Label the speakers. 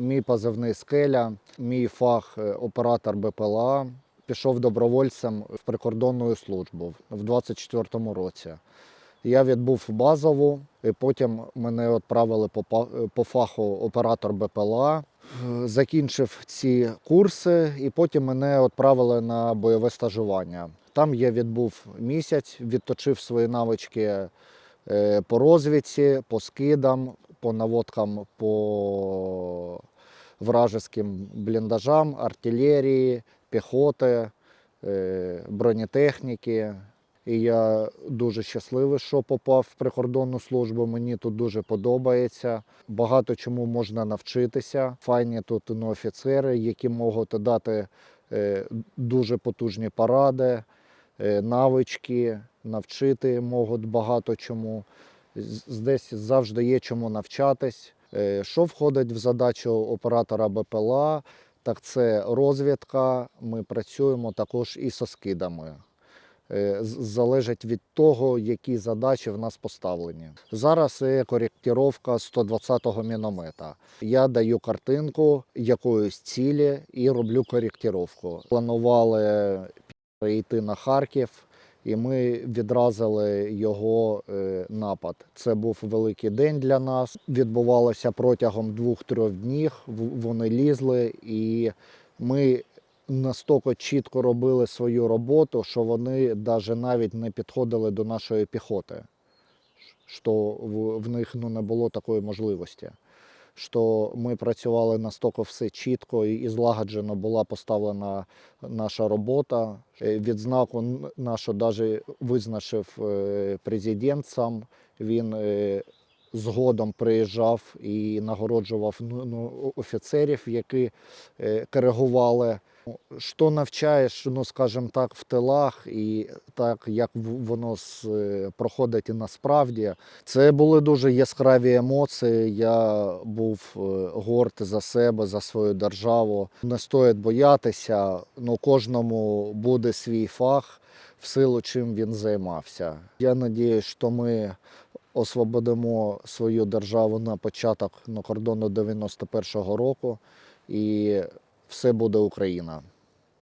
Speaker 1: Мій позивний скеля, мій фах е, оператор БПЛА. Пішов добровольцем в прикордонну службу в 24-му році. Я відбув базову, і потім мене відправили по, по фаху оператор БПЛА. Е, Закінчив ці курси, і потім мене відправили на бойове стажування. Там я відбув місяць, відточив свої навички е, по розвідці, по скидам, по наводкам по вражеским бліндажам, артилерії, піхоти, е, бронетехніки. І я дуже щасливий, що попав в прикордонну службу. Мені тут дуже подобається. Багато чому можна навчитися. Файні тут ну, офіцери, які можуть дати е, дуже потужні поради, е, навички, навчити можуть багато чому. Здесь завжди є чому навчатись. Е, Що входить в задачу оператора БПЛА? Так це розвідка. Ми працюємо також і со скидами. Е, Залежить від того, які задачі в нас поставлені. Зараз є коректировка 120-го міномета. Я даю картинку якоїсь цілі і роблю коректировку. Планували йти на Харків, і ми відразили його е, напад. Це був великий день для нас. Відбувалося протягом двох-трьох днів. Вони лізли, і ми настільки чітко робили свою роботу, що вони даже навіть не підходили до нашої піхоти. Що в них ну, не було такої можливості. Що ми працювали настільки все чітко і, злагоджено була поставлена наша робота. Е, Відзнаку нашу навіть визначив е, президент сам. Він е, згодом приїжджав і нагороджував ну, ну, офіцерів, які коригували. Що навчаєш, ну скажімо так, в тилах, і так як воно е, проходить і насправді. Це були дуже яскраві емоції. Я був е, горд за себе, за свою державу. Не стоїть боятися, ну кожному буде свій фах в силу, чим він займався. Я сподіваюся, що ми освободимо свою державу на початок на кордону 91-го року, і все буде Україна.